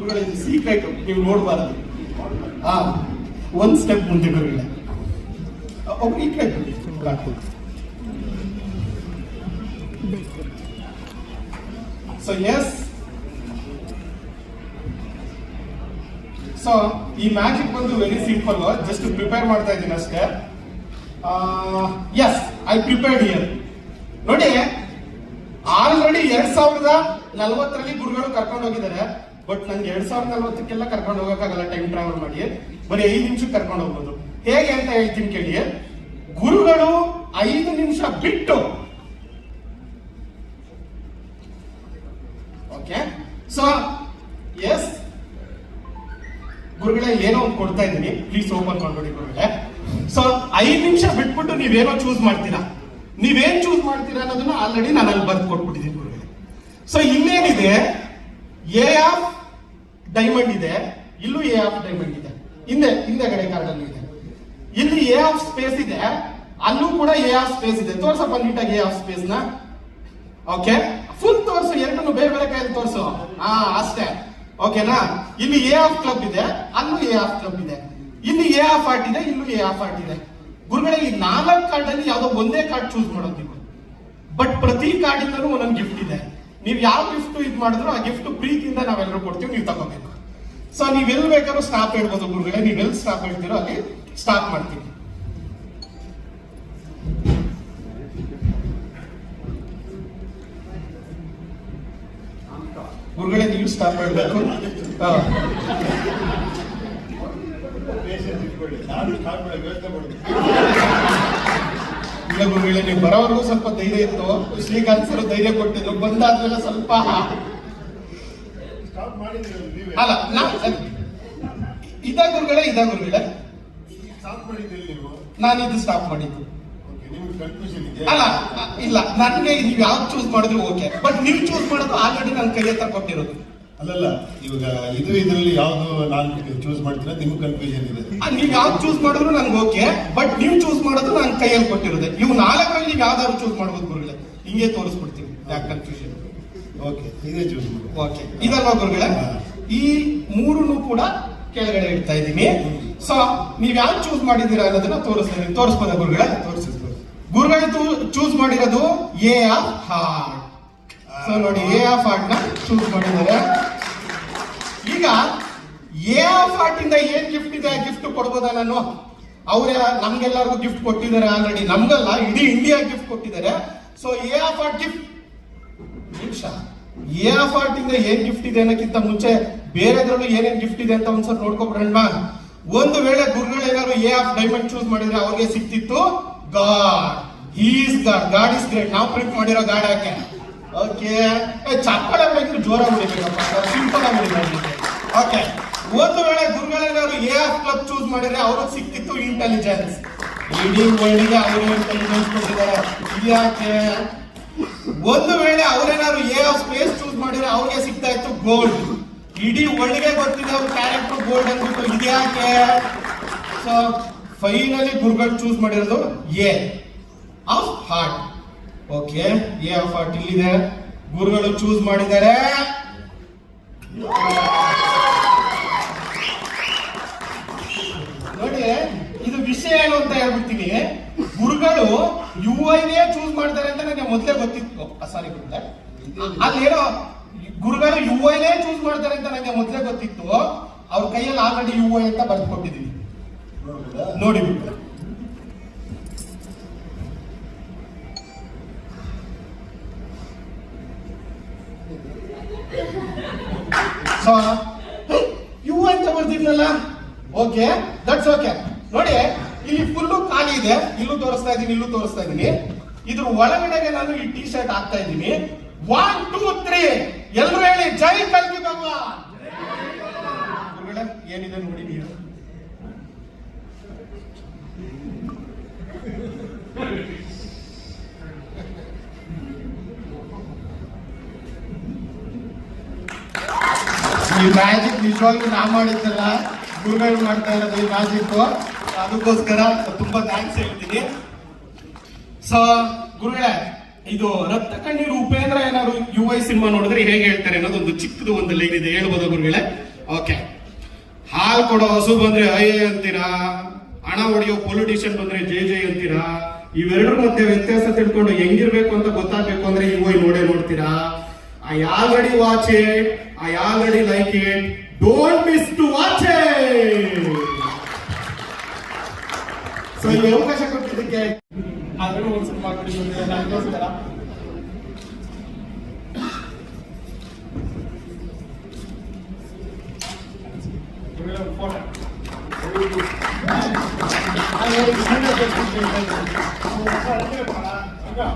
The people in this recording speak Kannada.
ಗುರುಗಳೇ ಸೀಕ್ರೆಟ್ ನೀವು ನೋಡಬಾರದು. ಹಾ, ಒಂದ್ ಸ್ಟೆಪ್ ಮುಂದೆ ಗುರುಗಳೇ ಓಕೆ. ಸೊ ಎಸ್ ಸೊ ಈ ಮ್ಯಾಜಿಕ್ ಬಂದು ವೆರಿ ಸಿಂಪಲ್ ಜಸ್ಟ್ ಪ್ರಿಪೇರ್ ಮಾಡ್ತಾ ಇದ್ದೀನಿ ಅಷ್ಟೇ. ಎಸ್ ಐ ಪ್ರಿಪೇರ್ಡ್ ಇಯರ್ ನೋಡಿ ಆಲ್ರೆಡಿ ಎರಡ್ ಸಾವಿರದ ನಲವತ್ತರಲ್ಲಿ ಗುರುಗಳು ಕರ್ಕೊಂಡು ಹೋಗಿದ್ದಾರೆ ಬಟ್ ನಂಗೆ ಎರಡ್ ಸಾವಿರದ ನಲ್ವತ್ತಕ್ಕೆಲ್ಲ ಕರ್ಕೊಂಡು ಹೋಗಕ್ಕಾಗಲ್ಲ ಟೈಮ್ ಟ್ರಾವೆಲ್ ಮಾಡಿ ಬರೀ ಐದು ನಿಮಿಷಕ್ಕೆ ಕರ್ಕೊಂಡು ಹೋಗ್ಬೋದು. ಹೇಗೆ ಅಂತ ಹೇಳ್ತೀನಿ ಕೇಳಿ ಗುರುಗಳು ಐದು ನಿಮಿಷ ಬಿಟ್ಟು. ಓಕೆ ಸೊ ಎಸ್ ಗುರುಗಳೇ, ಏನೋ ಒಂದು ಕೊಡ್ತಾ ಇದ್ದೀನಿ. ಪ್ಲೀಸ್ ಓಪನ್ ಮಾಡ್ಬಿಡಿ ಗುರುಗಳೇ. ಸೊ ಐದು ನಿಮಿಷ ಬಿಟ್ಬಿಟ್ಟು ನೀವೇನೋ ಚೂಸ್ ಮಾಡ್ತೀರಾ? ನೀವೇನ್ ಚೂಸ್ ಮಾಡ್ತೀರಾ ಅನ್ನೋದನ್ನ ಆಲ್ರೆಡಿ ನಾನು ಅಲ್ಲಿ ಬರ್ದು ಕೊಟ್ಬಿಟ್ಟಿದ್ದೀನಿ ಗುರುಗಳೇ. ಸೊ ಇನ್ನೇನಿದೆ? ಎ ಆಫ್ ಡೈಮಂಡ್ ಇದೆ. ಇಲ್ಲೂ ಎ ಆಫ್ ಡೈಮಂಡ್ ಇದೆ. ಹಿಂದೆ ಹಿಂದೆಗಡೆ ಕಾರ್ಡಲ್ಲಿ ಇದೆ. ಇಲ್ಲಿ ಎ ಆಫ್ ಸ್ಪೇಸ್ ಇದೆ. ಅಲ್ಲೂ ಕೂಡ ಎ ಆಫ್ ಸ್ಪೇಸ್ ಇದೆ. ತೋರ್ಸಪ್ಪ ನೀಟಾಗಿ ಎ ಆಫ್ ಸ್ಪೇಸ್ನ. ಓಕೆ ಫುಲ್ ತೋರ್ಸು, ಎರಡನ್ನು ಬೇರೆ ಬೇರೆ ಕೈಯಲ್ಲಿ ತೋರ್ಸು. ಹಾ, ಅಷ್ಟೇ. ಓಕೆನಾ ಇಲ್ಲಿ ಎ ಆಫ್ ಕ್ಲಬ್ ಇದೆ. ಅಲ್ಲೂ ಎ ಆಫ್ ಕ್ಲಬ್ ಇದೆ. ಇಲ್ಲಿ ಎ ಆಫ್ ಆರ್ಟ್ ಇದೆ, ಇಲ್ಲೂ ಎ ಆಫ್ ಆರ್ಟ್ ಇದೆ. ಗುರುಗಳೇ, ಈ ನಾಲ್ಕು ಕಾರ್ಡ್ ಅಲ್ಲಿ ಯಾವ್ದೋ ಒಂದೇ ಕಾರ್ಡ್ ಚೂಸ್ ಮಾಡೋದು ಬಟ್ ಪ್ರತಿ ಕಾರ್ಡಿಂದಲೂ ಒಂದೊಂದು ಗಿಫ್ಟ್ ಇದೆ. ನೀವು ಯಾವ ಗಿಫ್ಟ್ ಇದು ಮಾಡಿದ್ರು ಆ ಗಿಫ್ಟ್ ಪ್ರೀತಿಯಿಂದ ನಾವೆಲ್ಲರೂ ಕೊಡ್ತೀವಿ, ನೀವು ತಗೋಬೇಕು. ಸೊ ನೀವು ಎಲ್ಲಿ ಬೇಕಾದ್ರೂ ಸ್ಟಾಪ್ ಹೇಳ್ಬೋದು ಗುರುಗಳೇ. ನೀವು ಎಲ್ಲಿ ಸ್ಟಾಪ್ ಹೇಳ್ತೀರೋ ಅಲ್ಲಿ ಸ್ಟಾಪ್ ಮಾಡ್ತೀವಿ. ಗುರುಗಳೇ, ನೀವು ಸ್ಟಾಪ್ ಮಾಡಬೇಕು. ಹಾ. ಇಲ್ಲ ಗುರುಗಳೇ, ನೀವು ಬರೋವರೆಗೂ ಸ್ವಲ್ಪ ಧೈರ್ಯ ಇತ್ತು. ಶ್ರೀಕಾಂತ್ ಸರ್ ಧೈರ್ಯ ಕೊಟ್ಟಿದ್ರು. ಬಂದಾದ್ಮೇಲೆ ಸ್ವಲ್ಪ ಅಲ್ಲ ಇದ ಗುರುಗಳೇ ಇದ ಗುರುಗಳೇ. ನಾನು ಇದು ಸ್ಟಾಪ್ ಮಾಡಿದ್ದು. ಅಲ್ಲ, ಇಲ್ಲ, ನನಗೆ ನೀವು ಯಾವ್ದು ಚೂಸ್ ಮಾಡಿದ್ರು ಓಕೆ ಬಟ್ ನೀವು ಚೂಸ್ ಮಾಡೋದು ಆಲ್ರೆಡಿ ನನ್ನ ಕೈಯ ತಕ್ಕೊಟ್ಟಿರೋದು ಕೊಟ್ಟಿರೋದು. ಅಲ್ಲಲ್ಲ ಇವಾಗ ಇದು ಇದರಲ್ಲಿ ಯಾವ್ದು ನಾನು ಚೂಸ್ ಮಾಡ್ತೀರಾ? ನಿಮ್ಗೆ ಕನ್ಫ್ಯೂಷನ್ ಇದೆ. ನೀವು ಯಾವ್ದು ಚೂಸ್ ಮಾಡಿದ್ರು ನನ್ಗೆ ಓಕೆ ಬಟ್ ನೀವು ಚೂಸ್ ಮಾಡೋದು ನನ್ನ ಕೈಯಲ್ಲಿ ಕೊಟ್ಟಿರೋದೆ ನೀವು ನಾಲ್ಕರಲ್ಲಿ ನೀವು ಯಾವ್ದಾದ್ರು ಚೂಸ್ ಮಾಡ್ಬೋದು ಗುರುಗಳೇ. ಹಿಂಗೆ ತೋರಿಸ್ಬಿಡ್ತೀನಿ ಯಾಕೆ ಕನ್ಫ್ಯೂಷನ್ ಓಕೆ ಇದೇ ಚೂಸ್ ಮಾಡಿ. ಓಕೆ ಇದಲ್ವಾ ಗುರುಗಳೇ? ಈ ಮೂರನ್ನು ಕೂಡ ಕೆಳಗಡೆ ಇಡ್ತಾ ಇದ್ದೀನಿ. ಸೊ ನೀವು ಯಾವ್ದು ಚೂಸ್ ಮಾಡಿದ್ದೀರಾ ಅನ್ನೋದನ್ನ ತೋರಿಸ್ತೀನಿ. ತೋರಿಸ್ಬೋದ ಗುರುಗಳೇ? ತೋರಿಸಿ ಗುರುಗಳು ಚೂಸ್ ಮಾಡಿರೋದು ಎ ಆಫ್ ಹಾರ್ಟ್ ಸೊ ನೋಡಿ ಎ ಆಫ್ ಹಾರ್ಟ್ನ ಚೂಸ್ ಮಾಡಿದ್ದಾರೆ. ಈಗ ಎ ಆಫ್ ಆರ್ಟ್ ಇಂದ ಏನ್ ಗಿಫ್ಟ್ ಇದೆ ಗಿಫ್ಟ್ ಕೊಡ್ಬೋದ ನಾನು? ಅವ್ರ, ನಮ್ಗೆಲ್ಲರಿಗೂ ಗಿಫ್ಟ್ ಕೊಟ್ಟಿದ್ದಾರೆ ಆಲ್ರೆಡಿ ನಮ್ಗಲ್ಲ, ಇಡೀ ಇಂಡಿಯಾ ಗಿಫ್ಟ್ ಕೊಟ್ಟಿದ್ದಾರೆ. So A of heart gift ನಿಮಿಷ. ಎ ಆಫ್ ಇಂದ ಏನ್ ಗಿಫ್ಟ್ ಇದೆ ಅನ್ನೋಕ್ಕಿಂತ ಮುಂಚೆ ಬೇರೆದ್ರಲ್ಲೂ ಏನೇನ್ ಗಿಫ್ಟ್ ಇದೆ ಅಂತ ಒಂದ್ಸಲ ನೋಡ್ಕೊಬಿಡೋಣ ಒಂದು ವೇಳೆ ಗುರುಗಳು ಏನಾದ್ರು ಎ ಆಫ್ ಡೈಮಂಡ್ ಚೂಸ್ ಮಾಡಿದ್ರೆ ಅವ್ರಿಗೆ ಸಿಕ್ತಿತ್ತು God. Is God. God is great ನಾವು ಪ್ರಿಂಟ್ ಮಾಡಿರೋ ಗಾಡ್ ಯಾಕೆ? ಓಕೆ ಚಪ್ಪಳ ಬೇಕಿದ್ರೆ ಜೋರಾಗಿ ಸಿಂಪಲ್ ಆಗಿ ಓಕೆ ಒಂದು ವೇಳೆ ಗುರುಗಳೇನಾದ್ರು ಎ ಆಫ್ ಕ್ಲಬ್ ಚೂಸ್ ಮಾಡಿದ್ರೆ ಅವ್ರಿಗೆ ಸಿಕ್ತಿತ್ತು ಇಂಟೆಲಿಜೆನ್ಸ್ ಇಡೀ ವರ್ಲ್ಡ್ಗೆ ಅವರು ಇಂಟೆಲಿಜೆನ್ಸ್ ಕೊಟ್ಟಿದ್ದಾರೆ. ಇದ್ಯಾಕೆ ಒಂದು ವೇಳೆ ಅವರೇನಾದ್ರು ಎ ಆಫ್ ಸ್ಪೇಸ್ ಚೂಸ್ ಮಾಡಿದ್ರೆ ಅವ್ರಿಗೆ ಸಿಗ್ತಾ ಇತ್ತು ಗೋಲ್ಡ್ ಇಡೀ ವರ್ಲ್ಡ್ಗೆ ಗೊತ್ತಿದೆ ಅವ್ರ ಕ್ಯಾರೆಕ್ಟರ್ ಗೋಲ್ಡ್ ಅಂದ್ಬಿಟ್ಟು. ಇದ್ಯಾಕೆ ಸೊ ಫೈನಲಿ ಗುರುಗಳು ಚೂಸ್ ಮಾಡಿರೋದು A of heart okay A of heart ಇಲ್ಲಿದೆ. ಗುರುಗಳು ಚೂಸ್ ಮಾಡಿದ್ದಾರೆ ನೋಡಿ ಇದು ವಿಷಯ ಏನು ಅಂತ ಹೇಳ್ಬಿಡ್ತೀನಿ. ಗುರುಗಳು ಯು ಐನೇ ಚೂಸ್ ಮಾಡ್ತಾರೆ ಅಂತ ನನಗೆ ಮೊದಲೇ ಗೊತ್ತಿತ್ತು. ಸಾರಿ ಗುರುಗಳೇ. ಅಲ್ಲಿ ಏನೋ ಗುರುಗಳು ಯು ಐನೇ ಚೂಸ್ ಮಾಡ್ತಾರೆ ಅಂತ ನನಗೆ ಮೊದಲೇ ಗೊತ್ತಿತ್ತು. ಅವ್ರ ಕೈಯಲ್ಲಿ ಆಲ್ರೆಡಿ ಯು ಐ ಅಂತ ಬರ್ದು ಕೊಟ್ಟಿದ್ದೀನಿ ನೋಡಿ ಸೊ ಯು ಅಂತ ಬರ್ತಿದ್ನಲ್ಲ ಓಕೆ ದಟ್ಸ್ ಓಕೆ ನೋಡಿ ಇಲ್ಲಿ ಫುಲ್ಲು ಖಾಲಿ ಇದೆ. ಇಲ್ಲೂ ತೋರಿಸ್ತಾ ಇದ್ದೀನಿ ಇಲ್ಲೂ ತೋರಿಸ್ತಾ ಇದ್ದೀನಿ ಇದ್ರ ಒಳಗಡೆಗೆ ನಾನು ಈ ಟಿ ಶರ್ಟ್ ಹಾಕ್ತಾ ಇದ್ದೀನಿ ಒನ್ ಟೂ ತ್ರೀ ಎಲ್ಲರೂ ಹೇಳಿ, ಜೈ ಕಲ್ಕಿ ಏನಿದೆ ನೋಡಿ ನೀವು. ಈ ಮ್ಯಾಜಿಕ್ ನಿಜವಾಗ್ಲೂ ನಾ ಮಾಡಿದ್ದಲ್ಲ. ಗುರುಗಳು ಮಾಡ್ತಾ ಇರೋದು ಈ ಮ್ಯಾಜಿಕ್ ಅದಕ್ಕೋಸ್ಕರ ತುಂಬಾ ಥ್ಯಾಂಕ್ಸ್ ಹೇಳ್ತೀನಿ. ಸೊ ಗುರುಗಳೇ, ಇದು ರಕ್ತ ಕಣ್ಣೀರು ಉಪೇಂದ್ರ ಏನಾದ್ರು ಯು ಐ ಸಿನಿಮಾ ನೋಡಿದ್ರೆ ಹೇಗೆ ಹೇಳ್ತಾರೆ ಅನ್ನೋದೊಂದು ಚಿಕ್ಕದು ಒಂದು ಲೈನ್ ಇದೆ. ಹೇಳ್ಬೋದ ಗುರುಗಳೇ? ಓಕೆ ಹಾಲು ಕೊಡೋ ಹಸು ಬಂದ್ರೆ ಅಯ್ಯ ಅಂತೀರಾ? ಹಣ ಹೊಡೆಯೋ ಪೊಲಿಟಿಷಿಯನ್ ಬಂದ್ರೆ ಜೈ ಜೈ ಅಂತೀರಾ? ಇವೆರಡರ ಮಧ್ಯೆ ವ್ಯತ್ಯಾಸ ತಿಳ್ಕೊಂಡು ಹೆಂಗಿರ್ಬೇಕು ಅಂತ ಗೊತ್ತಾಗ್ಬೇಕು ಅಂದ್ರೆ ಯು ಐ ನೋಡೇ ನೋಡ್ತೀರಾ? I already watch it I already like it don't miss to watch it so ಇಲ್ಲಿ ಅವಕಾಶ ಕೊಟ್ಟಿದ್ದಕ್ಕೆ ಆದರೂ ಒಂದು ಸ್ವಲ್ಪ ಕೊಟ್ಟಿದ್ದು ನನಗೋಸ್ಕರ ಫೋಟೋ